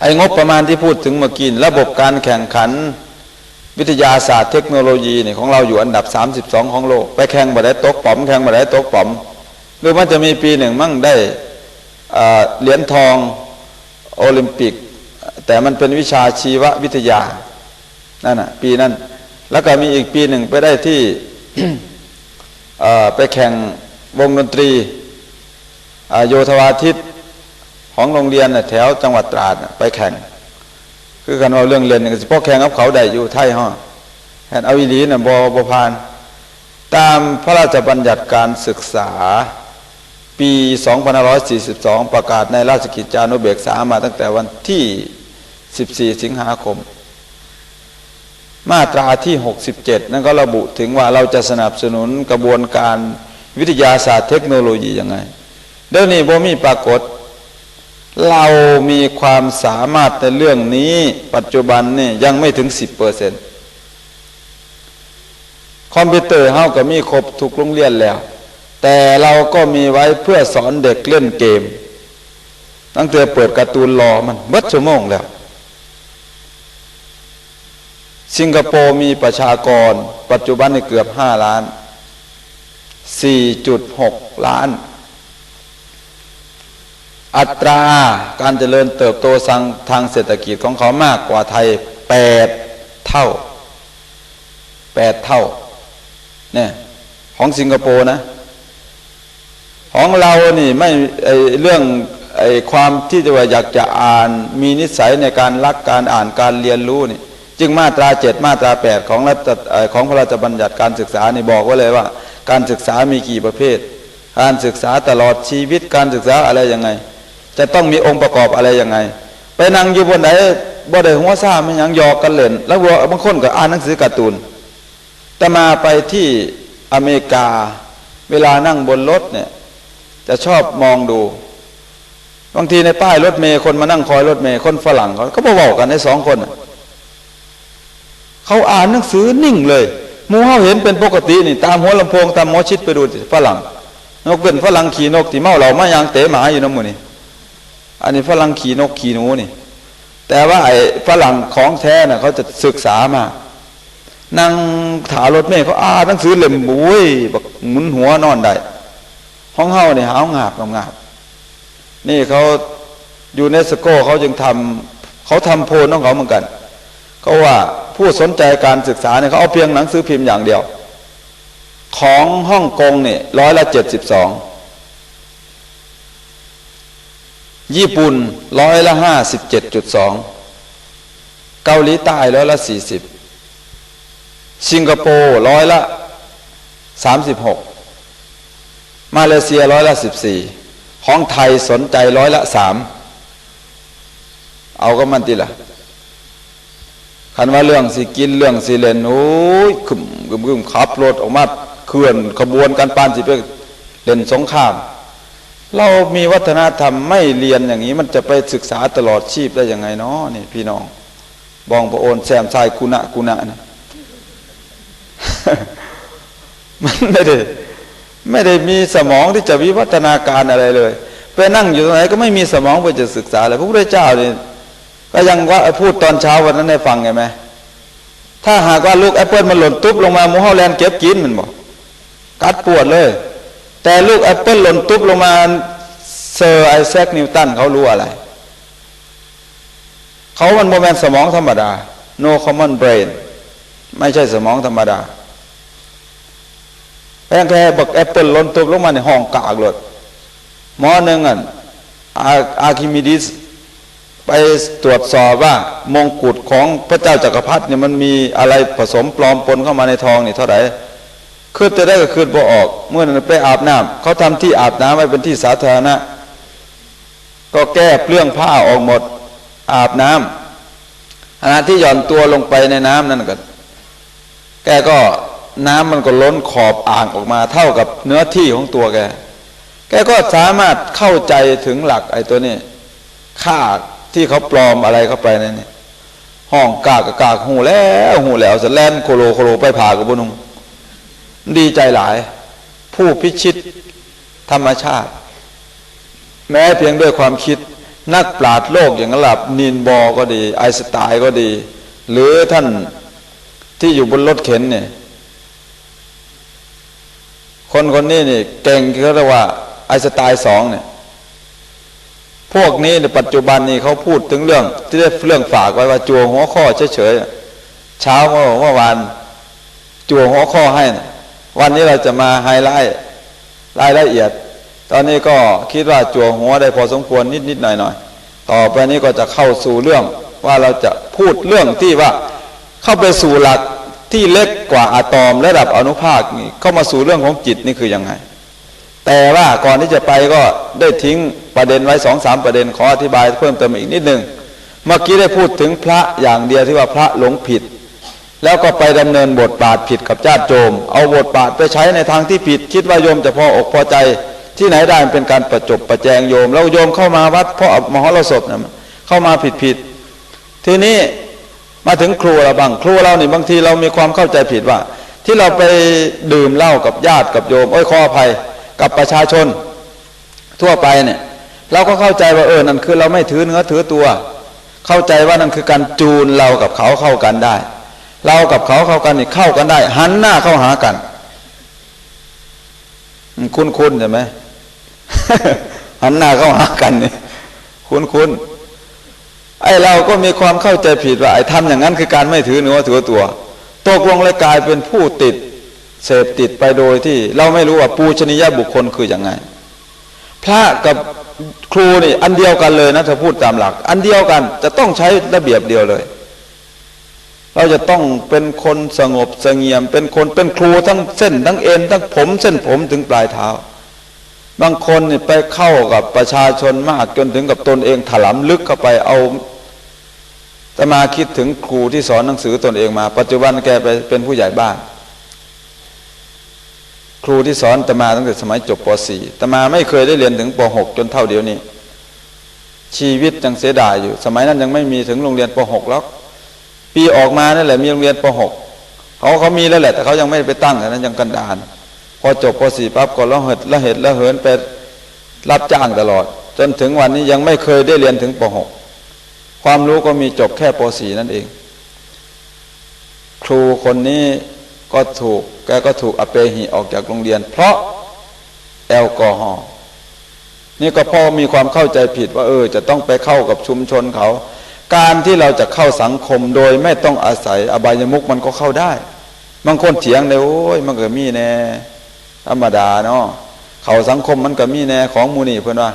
ไอ้งบประมาณที่พูดถึงเมื่อกี้ระบบการแข่งขัน วิทยาศาสตร์เทคโนโลยีเนี่ยของเราอยู่อันดับ 32 ของโลก ไปแข่งบ่ได้ตกป๋อมแข่งบ่ได้ตกป๋อมหรือมันจะมีปีหนึ่งมั่งได้เหรียญทองโอลิมปิก แต่มันเป็นวิชาชีววิทยานั่นน่ะปีนั้น แล้วก็มีอีกปีหนึ่งไปได้ที่ไปแข่งวงดนตรีโยธวาทิต ของโรงเรียนน่ะแถวจังหวัดตราดไปแข่ง คือกันว่าเรื่องเรียนนี่ก็สิพวกแข่งกับเขาได้อยู่ไทยฮะแห่นเอาอีหลีน่ะบอบพาน ตามพระราชบัญญัติการศึกษาปี 2542 ประกาศในราชกิจจานุเบกษามาตั้งแต่วันที่ 14 สิงหาคม มาตราที่ 67 นั่นก็ระบุถึงว่าเราจะสนับสนุนกระบวนการวิทยาศาสตร์เทคโนโลยียังไง เดี๋ยวนี้บ่มีปรากฏ เรามีความสามารถในเรื่องนี้ ปัจจุบันนี่ยังไม่ถึง10เปอร์เซ็นต์คอมพิวเตอร์เฮาก็มีครบทุกโรงเรียนแล้ว แต่เราก็มีไว้เพื่อสอนเด็กเล่นเกม ตั้งแต่เปิดการ์ตูนรอมันบิดชั่วโมงแล้ว สิงคโปร์มีประชากร ปัจจุบันในเกือบห้าล้าน 4.6 ล้าน อัตราการเจริญเติบโตทางทางเศรษฐกิจของเขามากกว่าไทย8เท่า8เท่าเนี่ยของสิงคโปร์นะ ของเรานี่ไม่ไอเรื่องไอความที่จะว่าอยากจะอ่านมีนิสัยในการรักการอ่านการเรียนรู้นี่ จึงมาตราเจ็ดมาตราแปดของรัฐของพระราชบัญญัติการศึกษานี่บอกไว้เลยว่า การศึกษามีกี่ประเภท การศึกษาตลอดชีวิตการศึกษาอะไรยังไง จะต้องมีองค์ประกอบอะไรยังไง ไปนั่งอยู่บนไหนบ่ได้หัวซ่าไม่หยังหยอกกันเล่น แล้วบางคนก็อ่านหนังสือการ์ตูนแต่มาไปที่อเมริกา เวลานั่งบนรถเนี่ย จะชอบมองดูบางทีในป้ายรถเมย์คนมานั่งคอยรถเมย์คนฝรั่งเขาก็บบอกกันในสองคนเขาอ่านหนังสือนิ่งเลยมูเฮาเห็นเป็นปกตินี่ ตามหัวลำโพงตามหมอชิดไปดูฝรั่งนกเป็นฝรั่งขี่นกที่เมาเหล่ามายางเตะหมาอยู่น้ำมือนี่ อันนี้ฝรั่งขี่นกขี่หนูนี่ แต่ว่าไอ้ฝรั่งของแท้น่ะเขาจะศึกษามานั่งถารถเมย์เขาอ่านหนังสือเล่มบุ้ยบักหมุนหัวนอนได้ห้องเฮาเนี่ยหาวงาบงาบนี่เขายูเนสโกเขาจึงทำเขาทำโพลของเขาเหมือนกันเขาว่าผู้สนใจการศึกษาเนี่ยเขาเอาเพียงหนังสือพิมพ์อย่างเดียว ของฮ่องกงเนี่ยร้อยละเจ็ดสิบสอง ญี่ปุ่นร้อยละห้าสิบเจ็ดจุดสองเกาหลีใต้ร้อยละสี่สิบสิงคโปร์ร้อยละสามสิบหกมาเลเซียร้อยละสิบสี่ของไทยสนใจร้อยละสามเอาก็มันทีละคันว่าเรื่องสิกินเรื่องสิเลนโอ้ยขึมขึมขึมขับรถออกมาเคลื่อนขบวนการปานสิไปเล่นสงคราม เรามีวัฒนธรรมไม่เรียนอย่างนี้ มันจะไปศึกษาตลอดชีพได้ยังไงเนาะนี่ พี่น้อง บองประโอนแซมทรายกุณะกุณะนะมันไม่ได้ไม่ได้มีสมองที่จะวิวัฒนาการอะไรเลยไปนั่งอยู่ตรงไหนก็ไม่มีสมองไปจะศึกษาเลยพระพุทธเจ้าเนี่ยก็ยังว่าพูดตอนเช้าวันนั้นให้ฟังไงไหมถ้าหากว่าลูกแอปเปิลมันหล่นตุ๊บลงมาหมูเฮาแลนเก็บกินมันบอกกัดปวดเลย แต่ลูกแอปเปิลหล่นตุ๊บลงมาเซอร์ไอแซคนิวตันเขารู้อะไร เขามันโมเมนต์สมองธรรมดา no common brain ไม่ใช่สมองธรรมดาแค่แค่บักแอปเปิลล้นตุ๊บลงมาในห้องกากเลยหมอหนึ่งอะอาร์คิมิดิสไปตรวจสอบว่ามงกุฎของพระเจ้าจักรพรรดิเนี่ยมันมีอะไรผสมปลอมปนเข้ามาในทองนี่เท่าไหร่ คืนจะได้ก็คืนบ่ออก เมื่อนั้นไปอาบน้ำเขาทำที่อาบน้ำไว้เป็นที่สาธารณะ ก็แก้เปลื้องผ้าออกหมด อาบน้ำขณะที่หย่อนตัวลงไปในน้ำนั่นก็แกก็น้ำมันก็ล้นขอบอ่างออกมา เท่ากับเนื้อที่ของตัวแก แกก็สามารถเข้าใจถึงหลักไอ้ตัวนี้ค่าที่เขาปลอมอะไรเข้าไปนั่นนี่ห้องกากกากหูแล้วหูแล้วสแลนโคโลโคโลไปผ่ากับบุนุง ดีใจหลาย ผู้พิชิตธรรมชาติ แม้เพียงด้วยความคิดนักปราชญ์โลกอย่างระดับนีนบอก็ดี ไอสไตน์ก็ดี หรือท่านที่อยู่บนรถเข็นเนี่ยคนคนนี้นี่เก่งเขาเรียกว่า ไอสไตน์สองเนี่ยพวกนี้ในปัจจุบันนี้เขาพูดถึงเรื่อง ที่ได้เรื่องฝากไว้ว่าจัวหัวข้อเฉยๆเช้าเมื่อเมื่อวานจัวหัวข้อให้นะ วันนี้เราจะมาไฮไลท์รายละเอียด ตอนนี้ก็คิดว่าจัวหัวได้พอสมควรนิดๆหน่อยๆต่อไปนี้ก็จะเข้าสู่เรื่องว่าเราจะพูดเรื่องที่ว่าเข้าไปสู่หลักที่เล็กกว่าอะตอมระดับอนุภาคนี่เข้ามาสู่เรื่องของจิตนี่คือยังไง แต่ว่าก่อนที่จะไปก็ได้ทิ้งประเด็นไว้สองสามประเด็นขออธิบายเพิ่มเติมอีกนิดนึงเมื่อกี้ได้พูดถึงพระอย่างเดียวที่ว่าพระหลงผิด แล้วก็ไปดำเนินบทบาทผิดกับญาติโยม เอาบทบาทไปใช้ในทางที่ผิด คิดว่าโยมจะพออกพอใจ ที่ไหนได้มันเป็นการประจบประแจงโยม แล้วโยมเข้ามาวัดเพราะมหรสพนะเข้ามาผิดผิดทีนี้มาถึงครูเราบ้างครูเรานี่บางทีเรามีความเข้าใจผิดว่า ที่เราไปดื่มเหล้ากับญาติกับโยมโอ้ยขออภัยกับประชาชน ทั่วไปเนี่ยเราก็เข้าใจว่าเออนั่นคือเราไม่ถือเนื้อถือตัว เข้าใจว่านั่นคือการจูนเรากับเขาเข้ากันได้ เรากับเขาเข้ากันนี่เข้ากันได้ หันหน้าเข้าหากัน คุ้นคุ้นใช่ไหมหันหน้าเข้าหากันนี่คุ้นคุ้นๆไอ้เราก็มีความเข้าใจผิดว่าไอ้ทำอย่างนั้นคือการไม่ถือเนื้อถือตัวตกลงเลยกลายเป็นผู้ติดเสพติดไปโดยที่เราไม่รู้ว่าปูชนียบุคคลคืออย่างไง พระกับครูนี่อันเดียวกันเลยนะถ้าพูดตามหลัก อันเดียวกันจะต้องใช้ระเบียบเดียวเลย เราจะต้องเป็นคนสงบเสงี่ยม เป็นคนเป็นครูทั้งเส้นทั้งเอ็นทั้งผมเส้นผมถึงปลายเท้า บางคนนี่ไปเข้ากับประชาชนมากจนถึงกับตนเองถลำลึกเข้าไปเอาตมาคิดถึงครูที่สอนหนังสือตนเองมา ปัจจุบันแกไปเป็นผู้ใหญ่บ้าน ครูที่สอนตมาตั้งแต่สมัยจบป .4 ตมาไม่เคยได้เรียนถึงป .6 จนเท่าเดียวนี้ ชีวิตยังเสียดายอยู่ สมัยนั้นยังไม่มีถึงโรงเรียนป .6 แล้ว ปีออกมานั่นแหละมีโรงเรียนป .6 เขาเขามีแล้วแหละ แต่เขายังไม่ไปตั้งอันนั้นยังกันดานพอจบป .4 ปั๊บก็ละเหิดละเหตุละเหินไปรับจ้างตลอด จนถึงวันนี้ยังไม่เคยได้เรียนถึงป .6 ความรู้ก็มีจบแค่ป .4 นั่นเอง ครูคนนี้ก็ถูกแกก็ถูกอเปหิออกจากโรงเรียน เพราะแอลกอฮอล์นี่ก็พ่อมีความเข้าใจผิดว่าเออ จะต้องไปเข้ากับชุมชนเขา การที่เราจะเข้าสังคมโดยไม่ต้องอาศัยอบายมุกมันก็เข้าได้ บางคนเถียงเลยโอ้ยมันก็มีแน่ธรรมดาเนาะเข้าสังคมมันก็มีแน่ของมูนี่เพื่อนว่า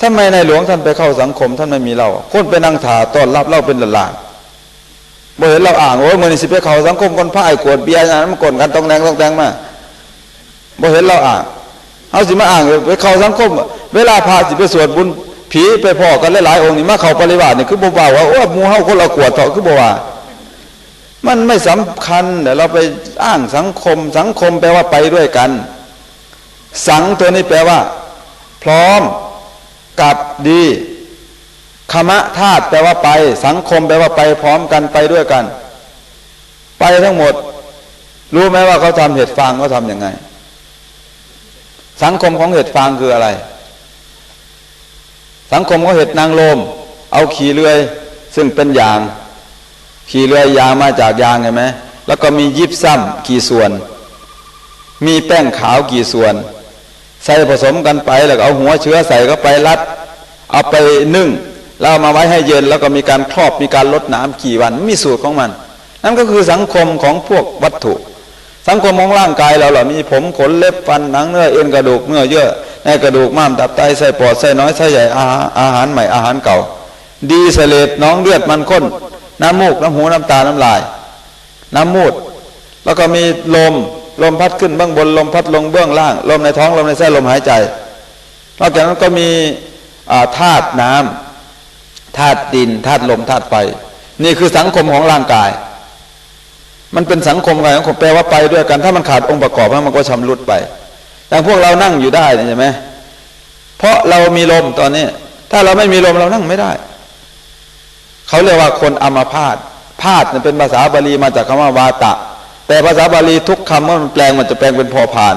ทำไมในหลวงท่านไปเข้าสังคมท่านไม่มีเราคนไปนั่งถาต้อนรับเราเป็นหลานๆบ่อเห็นเราอ่างโอ้ยมือนี่สิไปเข้าสังคมคนพ่ายกวดเบียร์นั้นมันกดกันต้องแรงต้องแรงมาบ่อเห็นเราอ่างเอาสิมาอ่างไปเข้าสังคม เวลาพาสิไปสวดบุญ ผีไปพ่อกันหลายๆองค์นี่มาเข้าปริวาสนี่คือบ่บ่าวว่าโอ้หมูเฮาคนละขวดเถาะคือบ่ว่า มันไม่สำคัญเดี๋ยวเราไปอ้างสังคม สังคมแปลว่าไปด้วยกัน สังตัวนี้แปลว่า พร้อมกับดีคมะธาตุแปลว่าไป สังคมแปลว่าไปพร้อมกันไปด้วยกัน ไปทั้งหมด รู้ไหมว่าเขาทำเห็ดฟางเขาทำยังไง สังคมของเห็ดฟางคืออะไร สังคมของเห็ดนางลม เอาขี่เรือยซึ่งเป็นยาง ขี่เรือยยางมาจากยางเห็นไหมแล้วก็มียิบซ้ำกี่ส่วน มีแป้งขาวกี่ส่วน ใส่ผสมกันไปแล้วเอาหัวเชื้อใส่เข้าไปรัด เอาไปนึ่งแล้วเอามาไว้ให้เย็นแล้วก็มีการครอบมีการลดน้ำกี่วันมีสูตรของมัน นั่นก็คือสังคมของพวกวัตถุ สังคมของร่างกายเราเหรอมีผมขนเล็บฟันหนังเนื้อเอ็นกระดูกเนื้อเยื่อ ในกระดูกม้ามตับไตไส้ปอดไส้น้อยไส้ใหญ่อาหารอาหารใหม่อาหารเก่า ดีเสลดน้องเลือดมันข้น น้ำมูกน้ำหูน้ำตาน้ำลาย น้ำมูด แล้วก็มีลมลมพัดขึ้นเบื้องบนลมพัดลงเบื้องล่าง ลมในท้องลมในไส้ลมหายใจนอกจากนั้นก็มีธาตุน้ำธาตุดินธาตุลมธาตุไฟนี่คือสังคมของร่างกาย มันเป็นสังคมอะไรสังแปลว่าไปด้วยกัน ถ้ามันขาดองค์ประกอบมันก็ชำรุดไป อย่างพวกเรานั่งอยู่ได้ใช่ไหมเพราะเรามีลมตอนนี้ ถ้าเราไม่มีลมเรานั่งไม่ได้ เขาเรียกว่าคนอัมาพาตพาดเป็นภาษาบาลีมาจากคำว่าวาตะ แต่ภาษาบาลีทุกคำว่ามันแปลงมันจะแปลงเป็นพอพาน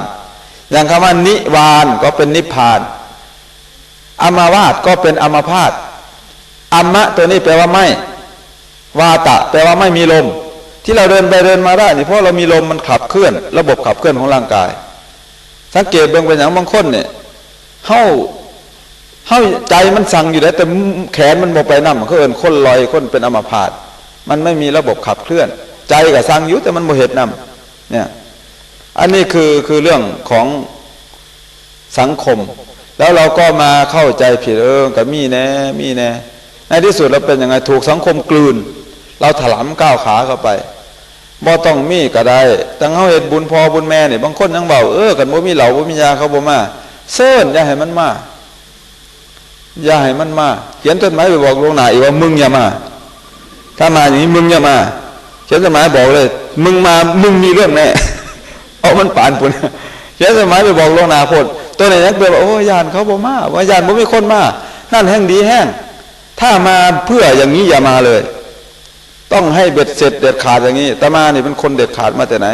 อย่างคำว่านิวานก็เป็นนิพานอมาวาตก็เป็นอัมพาตอัมมะตัวนี้แปลว่าไม่ วาตะ แปลว่าไม่มีลม ที่เราเดินไปเดินมาได้นี่เพราะเรามีลมมันขับเคลื่อน ระบบขับเคลื่อนของร่างกาย สังเกตเบื้องเป็นอย่างบางคนเนี่ยเฮ้าเฮ้าใจมันสั่งอยู่แล้วแต่แขนมันโมไปนั่มันก็เอินคนลอยคนเป็นอัมพาตมันไม่มีระบบขับเคลื่อน ใจกับสั่งอยู่แต่มันโมเหตุนำเนี่ยอันนี้คือคือเรื่องของสังคม แล้วเราก็มาเข้าใจผิดเออกับมีแน่มีแน่ในที่สุดเราเป็นยังไงถูกสังคมกลืน เราถลำก้าวขาเข้าไป บ่ต้องมีก็ได้ตั้งเฮาเฮ็ดบุญพอบุญแม่นี่บางคนยังเบาเออกันบ่มีเหล่าบ่มียาเขาบ่มาเซิ้นอย่าให้มันมาอย่าให้มันมาเขียนจดหมายไปบอกลงหนาอีกว่ามึงอย่ามา ถ้ามาอย่างนี้มึงอย่ามาเขียนจดหมายบอกเลย มึงมามึงมีเรื่องแน่เอามันป่านปุ่นเขียนจดหมายไปบอกลงหนาคตรตัวไหนนักเบลว่าโอ้ยานเขาบ่มาว่ายานบ่มีคนมานั่นแห้งดีแห้งถ้ามาเพื่ออย่างนี้อย่ามาเลย ต้องให้เบ็ดเสร็จเด็ดขาดอย่างนี้ตมานี่เป็นคนเด็ดขาดมาแต่ไหน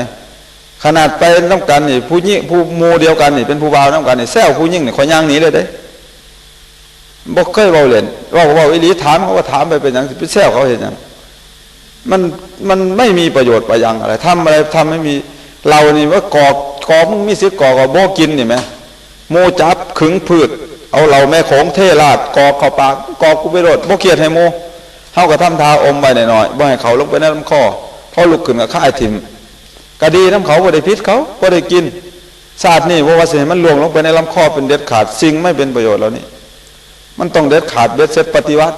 ขนาดไปน้ำกันนี่ผู้ยิ่งผู้โมเดียวกันนี่เป็นผู้บ่าวน้ำกันนี่แซวผู้ยิ่งนี่ขอยย่างหนีเลยเด้บอกเคยเบาเล่นว่าเว่าอีหลีถามเขาว่าถามไปเป็นอย่างสิไปแซวเขาเห็นอย่างมันมันไม่มีประโยชน์ประยังอะไรทำอะไรทำไม่มีเรานี่ว่ากอกกอมึงมีสิทธิ์กอกกับโบกินนี่ไหมโมจับขึงพืช เอาเราแม่ของเทราดกอกเข้าปากกอกกูไปโดดโบเกียดให้โม เท่ากับทำทาอมไปหน่อยๆบ่ให้เขาลงไปในลำคอพอลุกขึ้นกับข้าไอทิมกะดีน้ำเขาบ่ได้พิษเขาบ่ได้กินศาสตร์นี่ว่าว่าสิให้มันลวงลงไปในลำคอเป็นเด็ดขาดสิ่งไม่เป็นประโยชน์แล้วนี่มันต้องเด็ดขาดเบ็ดเสร็จปฏิวัติ